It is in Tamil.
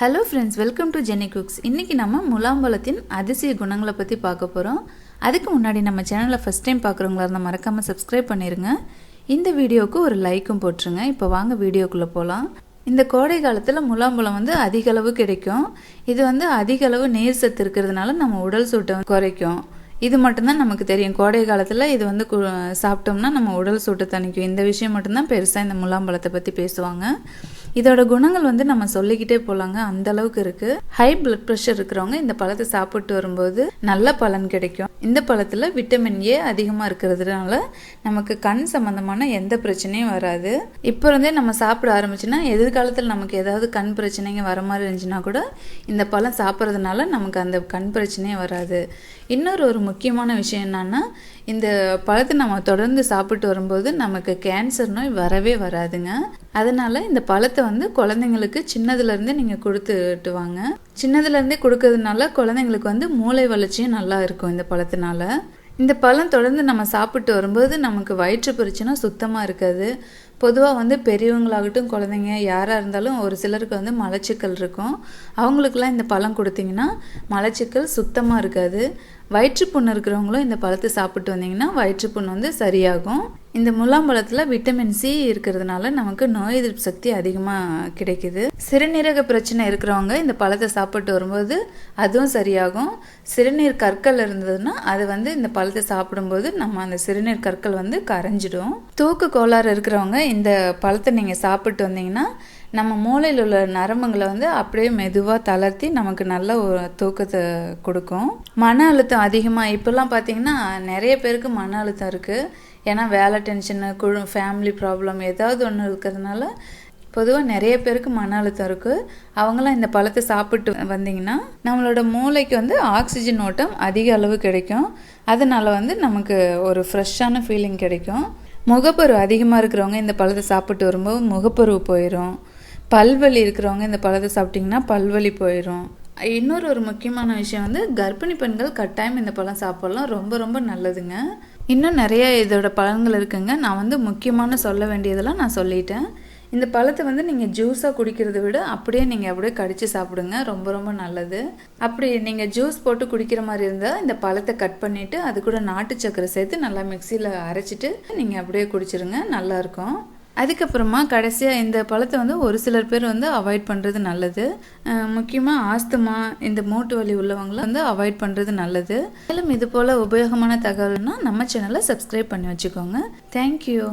Hello friends welcome to Jeni cooks இன்றைக்கி நம்ம முலாம்பழத்தின் அதிசய குணங்களை பற்றி பார்க்க போகிறோம் அதுக்கு முன்னாடி நம்ம சேனலை ஃபஸ்ட் டைம் பார்க்குறவங்களா இருந்தால் மறக்காமல் சப்ஸ்கிரைப் பண்ணிடுங்க இந்த வீடியோவுக்கு ஒரு லைக்கும் போட்டுருங்க. இப்போ வாங்க வீடியோக்குள்ளே போகலாம் இந்த கோடை காலத்தில் முலாம்பழம் வந்து அதிக அளவு கிடைக்கும். இது வந்து அதிக அளவு நீர் சத்து இருக்கிறதுனால நம்ம உடல் சூட்டை குறைக்கும். இது மட்டும்தான் நமக்கு தெரியும். கோடை காலத்தில் இது வந்து கு- சாப்பிட்டோம்னா நம்ம உடல் சூட்டை தணிக்கும். இந்த விஷயம் மட்டும்தான் பெருசாக இந்த முலாம்பழத்தை பற்றி பேசுவாங்க. இதோட குணங்கள் வந்து நம்ம சொல்லிக்கிட்டே போகலாங்க அந்த அளவுக்கு இருக்கு. ஹை பிளட் ப்ரெஷர் இருக்கிறவங்க இந்த பழத்தை சாப்பிட்டு வரும்போது நல்ல பலன் கிடைக்கும். இந்த பழத்தில் விட்டமின் ஏ அதிகமாக இருக்கிறதுனால நமக்கு கண் சம்மந்தமான எந்த பிரச்சனையும் வராது. இப்போ இருந்தே நம்ம சாப்பிட ஆரம்பிச்சுன்னா எதிர்காலத்தில் நமக்கு ஏதாவது கண் பிரச்சனைங்க வர மாதிரி இருந்துச்சுன்னா கூட இந்த பழம் சாப்பிட்றதுனால நமக்கு அந்த கண் பிரச்சனையே வராது. இன்னொரு ஒரு முக்கியமான விஷயம் என்னன்னா இந்த பழத்தை நம்ம தொடர்ந்து சாப்பிட்டு வரும்போது நமக்கு கேன்சர் நோய் வரவே வராதுங்க. அதனால இந்த பழத்தை வந்து குழந்தைங்களுக்கு சின்னதுலேருந்தே நீங்கள் கொடுத்துட்டு வாங்க. சின்னதுலேருந்தே கொடுக்கறதுனால குழந்தைங்களுக்கு வந்து மூளை வளர்ச்சியும் நல்லா இருக்கும் இந்த பழத்தினால. இந்த பழம் தொடர்ந்து நம்ம சாப்பிட்டு வரும்போது நமக்கு வயிற்று பிரச்சனை சுத்தமாக இருக்காது. பொதுவாக வந்து பெரியவங்களாகட்டும் குழந்தைங்க யாராக இருந்தாலும் ஒரு சிலருக்கு வந்து மலச்சிக்கல் இருக்கும். அவங்களுக்குலாம் இந்த பழம் கொடுத்தீங்கன்னா மலச்சிக்கல் சுத்தமாக இருக்காது. வயிற்றுப்புண் இருக்கிறவங்களும் இந்த பழத்தை சாப்பிட்டு வந்தீங்கன்னா வயிற்றுப்புண் வந்து சரியாகும். இந்த முலாம்பழத்தில் விட்டமின் சி இருக்கிறதுனால நமக்கு நோய் எதிர்ப்பு சக்தி அதிகமாக கிடைக்குது. சிறுநீரக பிரச்சனை இருக்கிறவங்க இந்த பழத்தை சாப்பிட்டு வரும்போது அதுவும் சரியாகும். சிறுநீர் கற்கள் இருந்ததுன்னா அது வந்து இந்த பழத்தை சாப்பிடும்போது நம்ம அந்த சிறுநீர் கற்கள் வந்து கரைஞ்சிடும். தூக்கு கோளாறு இருக்கிறவங்க இந்த பழத்தை நீங்கள் சாப்பிட்டு வந்தீங்கன்னா நம்ம மூளையில் உள்ள நரம்புகளை வந்து அப்படியே மெதுவாக தளர்த்தி நமக்கு நல்ல ஒரு தூக்கத்தை கொடுக்கும். மன அழுத்தம் அதிகமாக இப்போல்லாம் பார்த்தீங்கன்னா நிறைய பேருக்கு மன அழுத்தம் இருக்குது ஏன்னா வேலை டென்ஷனு குழு ஃபேமிலி ப்ராப்ளம் ஏதாவது ஒன்று இருக்கிறதுனால பொதுவாக நிறைய பேருக்கு மன அழுத்தம் இருக்குது அவங்களாம் இந்த பழத்தை சாப்பிட்டு வந்தீங்கன்னா நம்மளோட மூளைக்கு வந்து ஆக்சிஜன் ஓட்டம் அதிக அளவு கிடைக்கும். அதனால வந்து நமக்கு ஒரு ஃப்ரெஷ்ஷான ஃபீலிங் கிடைக்கும். முகப்பரு அதிகமாக இருக்கிறவங்க இந்த பழத்தை சாப்பிட்டு வரும்போது முகப்பருவு போயிடும் பல்வலி இருக்கிறவங்க இந்த பழத்தை சாப்பிட்டிங்கன்னா பல்வலி போயிடும் இன்னொரு ஒரு முக்கியமான விஷயம் வந்து கர்ப்பிணி பெண்கள் கட்டாயம் இந்த பழம் சாப்பிட்லாம். ரொம்ப ரொம்ப நல்லதுங்க. இன்னும் நிறைய இதோட பழங்கள் இருக்குங்க. நான் வந்து முக்கியமான சொல்ல வேண்டியதெல்லாம் நான் சொல்லிட்டேன். இந்த பழத்தை வந்து நீங்கள் ஜூஸாக குடிக்கிறத விட அப்படியே நீங்கள் அப்படியே கடித்து சாப்பிடுங்க. ரொம்ப ரொம்ப நல்லது. அப்படி நீங்கள் ஜூஸ் போட்டு குடிக்கிற மாதிரி இருந்தால் இந்த பழத்தை கட் பண்ணிவிட்டு அது கூட நாட்டு சக்கரை சேர்த்து நல்லா மிக்சியில் அரைச்சிட்டு நீங்கள் அப்படியே குடிச்சிருங்க. நல்லாயிருக்கும் அதுக்கப்புறமா கடைசியாக இந்த பழத்தை வந்து ஒரு சிலர் பேர் வந்து அவாய்ட் பண்ணுறது நல்லது. முக்கியமாக ஆஸ்துமா இந்த மூட்டு வலி உள்ளவங்களும் வந்து அவாய்ட் பண்ணுறது நல்லது. மேலும் இது போல் உபயோகமான தகவல்னால் நம்ம சேனலை சப்ஸ்கிரைப் பண்ணி வச்சுக்கோங்க. தேங்க்யூ